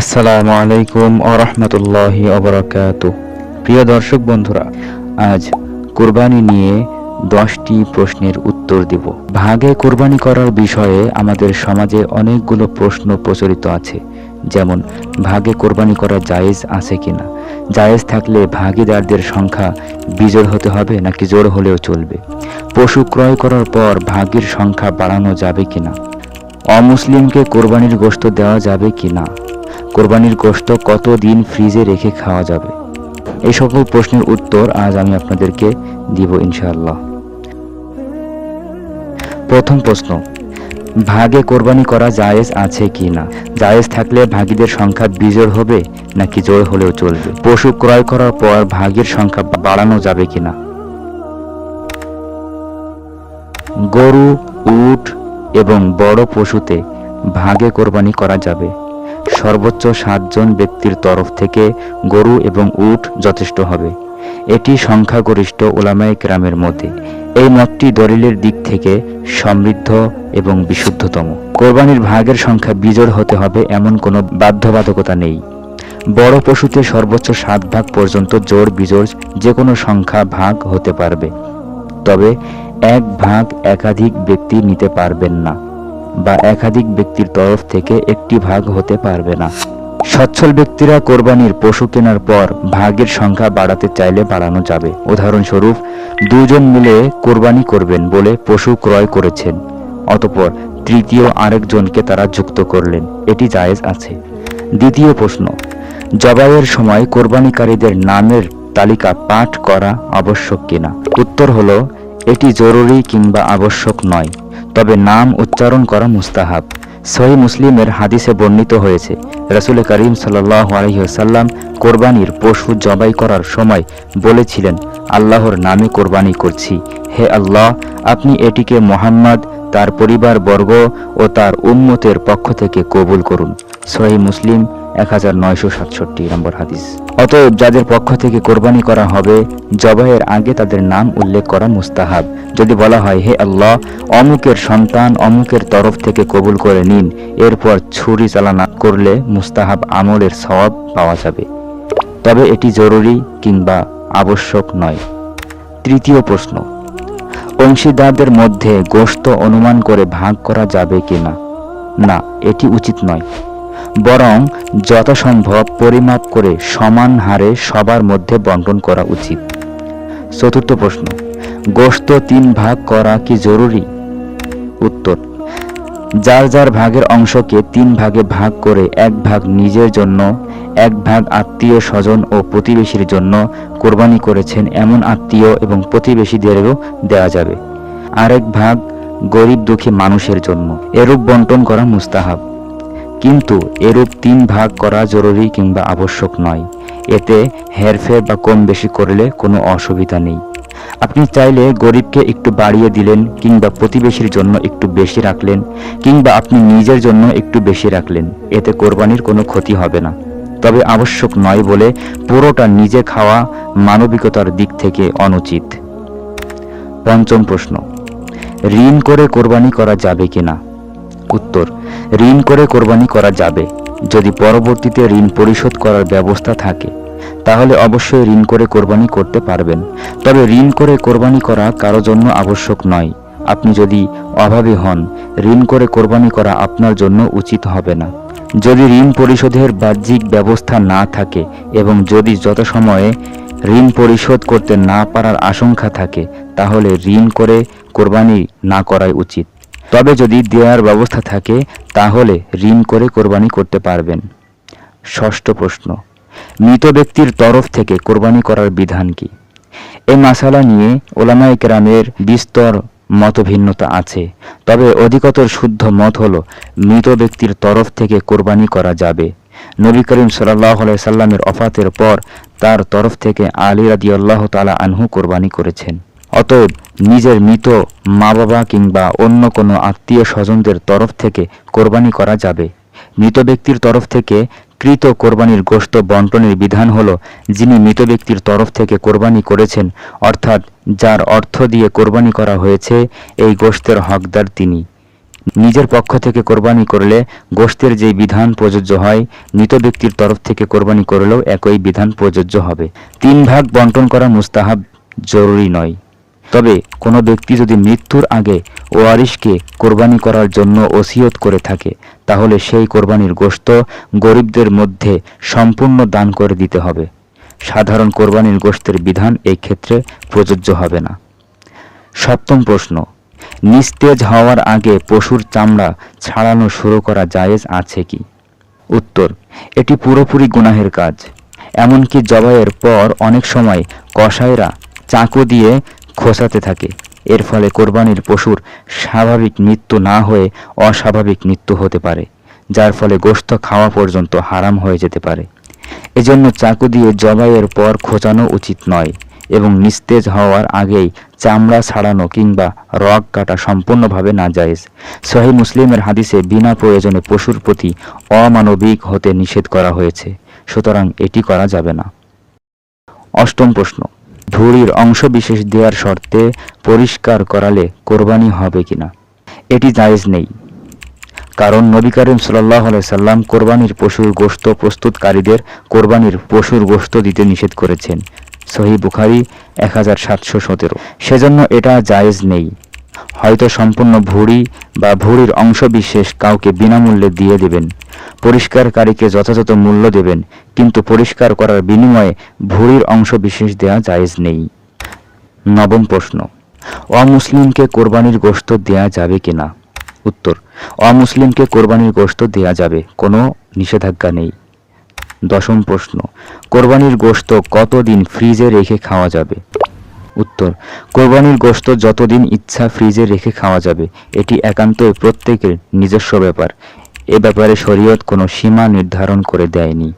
আসসালামু আলাইকুম আরহামতুল্লাহি অবরাকাত প্রিয় দর্শক বন্ধুরা, আজ কোরবানি নিয়ে দশটি প্রশ্নের উত্তর দিব। ভাগে কোরবানি করার বিষয়ে আমাদের সমাজে অনেকগুলো প্রশ্ন প্রচলিত আছে। যেমন, ভাগে কোরবানি করা জায়েজ আছে কিনা? জায়েজ থাকলে ভাগিদারদের সংখ্যা বিজোড় হতে হবে নাকি জোর হলেও চলবে? পশু ক্রয় করার পর ভাগের সংখ্যা বাড়ানো যাবে কিনা? অমুসলিমকে কোরবানির গোশত দেওয়া যাবে কিনা? কোরবানির গোশত কতদিন ফ্রিজে রেখে খাওয়া যাবে? এই সকল প্রশ্নের উত্তর আজ আমি আপনাদেরকে দিব ইনশাআল্লাহ। প্রথম প্রশ্ন, ভাগে কোরবানি করা জায়েজ আছে কি না? জায়েজ থাকলে ভাগীদের সংখ্যা বিজোড় হবে নাকি জোড় হলেও চলবে? পশু ক্রয় করার পর ভাগের সংখ্যা বাড়ানো যাবে কিনা গরু, উট এবং বড় পশুতে ভাগে কোরবানি করা যাবে সর্বোচ্চ সাতজন ব্যক্তির তরফ থেকে গরু এবং উট যথেষ্ট হবে। এটি সংখ্যাগরিষ্ঠ ওলামায়ে গ্রামের মতে। এই মতটি দলিলের দিক থেকে সমৃদ্ধ এবং বিশুদ্ধতম। কোরবানির ভাগের সংখ্যা বিজোড় হতে হবে এমন কোনো বাধ্যবাধকতা নেই। বড় পশুতে সর্বোচ্চ সাত ভাগ পর্যন্ত জোর বিজোড় যে কোনো সংখ্যা ভাগ হতে পারবে। তবে এক ভাগ একাধিক ব্যক্তি নিতে পারবেন না। বা একাধিক ব্যক্তির তরফ থেকে একটি ভাগ হতে পারবে না। সচ্ছল ব্যক্তিরা কোরবানির পশু কেনার পর ভাগের সংখ্যা বাড়াতে চাইলে বাড়ানো যাবে। উদাহরণস্বরূপ, দুজন মিলে কোরবানি করবেন বলে পশু ক্রয় করেছেন, অতপর তৃতীয় আরেকজনকে তারা যুক্ত করলেন। এটি জায়েজ আছে। দ্বিতীয় প্রশ্ন, জবাইয়ের সময় কোরবানিকারীদের নামের তালিকা পাঠ করা আবশ্যক কিনা? উত্তর হলো এটি জরুরি কিংবা আবশ্যক নয়, তবে নাম উচ্চারণ করা মুস্তাহাব। সহি মুসলিমের হাদিসে বর্ণিত হয়েছে, রসুল করিম সাল্লাহ আলহিহাল্লাম কোরবানির পশু জবাই করার সময় বলেছিলেন, আল্লাহর নামে কোরবানি করছি। হে আল্লাহ, আপনি এটিকে মোহাম্মদ, তার পরিবার বর্গ ও তার উম্মতের পক্ষ থেকে কবুল করুন। সহি মুসলিম এক হাজার নয়শো সাতষট্টি নম্বর হাদিস। অতএব যাদের পক্ষ থেকে কোরবানি করা হবে, জবাইয়ের আগে তাদের নাম উল্লেখ করা মুস্তাহাব। যদি বলা হয়, হে আল্লাহ, অমুকের সন্তান অমুকের তরফ থেকে কবুল করে নিন, এরপর ছুরি চালানা করলে মুস্তাহাব আমলের সওয়াব পাওয়া যাবে। তবে এটি জরুরি কিংবা আবশ্যক নয়। তৃতীয় প্রশ্ন, অংশীদারদের মধ্যে গোশত অনুমান করে ভাগ করা যাবে কিনা? না, এটি উচিত নয়। বরং যথাসম্ভব পরিমাপ করে সমান হারে সবার মধ্যে বন্টন করা উচিত। চতুর্থ প্রশ্ন, গোশত তিন ভাগ করা কি জরুরি? উত্তর, যার যার ভাগের অংশকে তিন ভাগে ভাগ করে এক ভাগ নিজের জন্য, এক ভাগ আত্মীয় স্বজন ও প্রতিবেশীর জন্য কোরবানি করেছেন এমন আত্মীয় এবং প্রতিবেশীদেরও দেওয়া যাবে। আরেক ভাগ গরিব দুঃখী মানুষের জন্য, এরূপ বন্টন করা মুস্তাহাব। কিন্তু এরূপ তিন ভাগ করা জরুরি কিংবা আবশ্যক নয়। এতে হেরফের বা কম বেশি করলে কোনো অসুবিধা নেই। আপনি চাইলে গরিবকে একটু বাড়িয়ে দিলেন কিংবা প্রতিবেশীর জন্য একটু বেশি রাখলেন কিংবা আপনি নিজের জন্য একটু বেশি রাখলেন। এতে কোরবানির কোনো ক্ষতি হবে না। তবে আবশ্যক নয় বলে পুরোটা নিজে খাওয়া মানবিকতার দিক থেকে অনুচিত। পঞ্চম প্রশ্ন, ঋণ করে কোরবানি করা যাবে কিনা? উত্তর ঋণ করে কোরবানি করা যাবে। যদি পরবর্তীতে ঋণ পরিশোধ করার ব্যবস্থা থাকে, তাহলে অবশ্যই ঋণ করে কোরবানি করতে পারবেন। তবে ঋণ করে কোরবানি করা কারও জন্য আবশ্যক নয়। আপনি যদি অভাবী হন, ঋণ করে কোরবানি করা আপনার জন্য উচিত হবে না। যদি ঋণ পরিশোধের বাহ্যিক ব্যবস্থা না থাকে এবং যদি যথাসময়ে ঋণ পরিশোধ করতে না পারার আশঙ্কা থাকে, তাহলে ঋণ করে কোরবানি না করাই উচিত। তবে যদি দেওয়ার ব্যবস্থা থাকে, তাহলে ঋণ করে কোরবানি করতে পারবেন। ষষ্ঠ প্রশ্ন, মৃত ব্যক্তির তরফ থেকে কোরবানি করার বিধান কি? এই মাসালা নিয়ে ওলামাই কেরামের বিস্তর মতভিন্নতা আছে, তবে অধিকতর শুদ্ধ মত হল, মৃত ব্যক্তির তরফ থেকে কোরবানি করা যাবে। নবী করিম সাল্লাহ সাল্লামের অফাতের পর তার তরফ থেকে আলী রাদি আল্লাহ তালা আনহু কোরবানি করেছেন। অতএব নিজের মৃত মা বাবা কিংবা অন্য কোনো আত্মীয় স্বজনদের তরফ থেকে কোরবানি করা যাবে। মৃত ব্যক্তির তরফ থেকে কৃত কোরবানির গোশত বন্টনের বিধান হল, যিনি মৃত ব্যক্তির তরফ থেকে কোরবানি করেছেন, অর্থাৎ যার অর্থ দিয়ে কোরবানি করা হয়েছে, এই গোশতের হকদার তিনি। নিজের পক্ষ থেকে কোরবানি করলে গোশতের যে বিধান প্রযোজ্য হয়, মৃত ব্যক্তির তরফ থেকে কোরবানি করলেও একই বিধান প্রযোজ্য হবে। তিন ভাগ বন্টন করা মুস্তাহাব জরুরি নয়। তবে কোনো ব্যক্তি যদি মৃত্যুর আগে ওয়ারিশকে কোরবানি করার জন্য ওসিয়ত করে থাকে, তাহলে সেই কোরবানির গোশত গরিবদের মধ্যে সম্পূর্ণ দান করে দিতে হবে। সাধারণ কোরবানির গোশতের বিধান এই ক্ষেত্রে প্রযোজ্য হবে না। সপ্তম প্রশ্ন, নিস্তেজ হওয়ার আগে পশুর চামড়া ছাড়ানো শুরু করা জায়েজ আছে কি? উত্তর, এটি পুরোপুরি গুনাহের কাজ। এমনকি জবাইয়ের পর অনেক সময় কসাইরা চাকু দিয়ে খোসাতে থাকে। এর ফলে কোরবানির পশুর স্বাভাবিক মৃত্যু না হয়ে অস্বাভাবিক মৃত্যু হতে পারে, যার ফলে গোস্ত খাওয়া পর্যন্ত হারাম হয়ে যেতে পারে। এজন্য চাকু দিয়ে জবাইয়ের পর খোঁচানো উচিত নয় এবং নিস্তেজ হওয়ার আগেই চামড়া ছাড়ানো কিংবা রগ কাটা সম্পূর্ণভাবে না নাজায়েজ। সহি মুসলিমের হাদিসে বিনা প্রয়োজনে পশুর প্রতি অমানবিক হতে নিষেধ করা হয়েছে, সুতরাং এটি করা যাবে না। অষ্টম প্রশ্ন। ভুঁড়ির অংশ বিশেষ দেওয়ার শর্তে পরিষ্কার করালে কোরবানি হবে কিনা, এটি জায়েজ নেই। কারণ নবী করিম সাল্লাহ সাল্লাম কোরবানির পশুর গোশত প্রস্তুতকারীদের কোরবানির পশুর গোশত দিতে নিষেধ করেছেন। সহি বুখারি এক হাজার সাতশো সতেরো। সেজন্য এটা জায়েজ নেই। হয়তো সম্পূর্ণ ভুঁড়ি বা ভুঁড়ির অংশ বিশেষ কাউকে বিনামূল্যে দিয়ে দেবেন। পরিষ্কারকারীকে যথাযথ মূল্য দেবেন, কিন্তু পরিষ্কার করার বিনিময়ে ভুঁড়ির অংশ বিশেষ দেওয়া জায়েজ নেই। নবম প্রশ্ন, অমুসলিমকে কোরবানির গোশত দেয়া যাবে কিনা? উত্তর, অমুসলিমকে কোরবানির গোশত দেয়া যাবে, কোনো নিষেধাজ্ঞা নেই। দশম প্রশ্ন, কোরবানির গোশত কতদিন ফ্রিজে রেখে খাওয়া যাবে? উত্তর, কোরবানির গোশত যতদিন ইচ্ছা ফ্রিজে রেখে খাওয়া যাবে, এটি একান্তই প্রত্যেকের নিজস্ব ব্যাপার। এ ব্যাপারে শরীয়ত কোনো সীমা নির্ধারণ করে দেয়নি।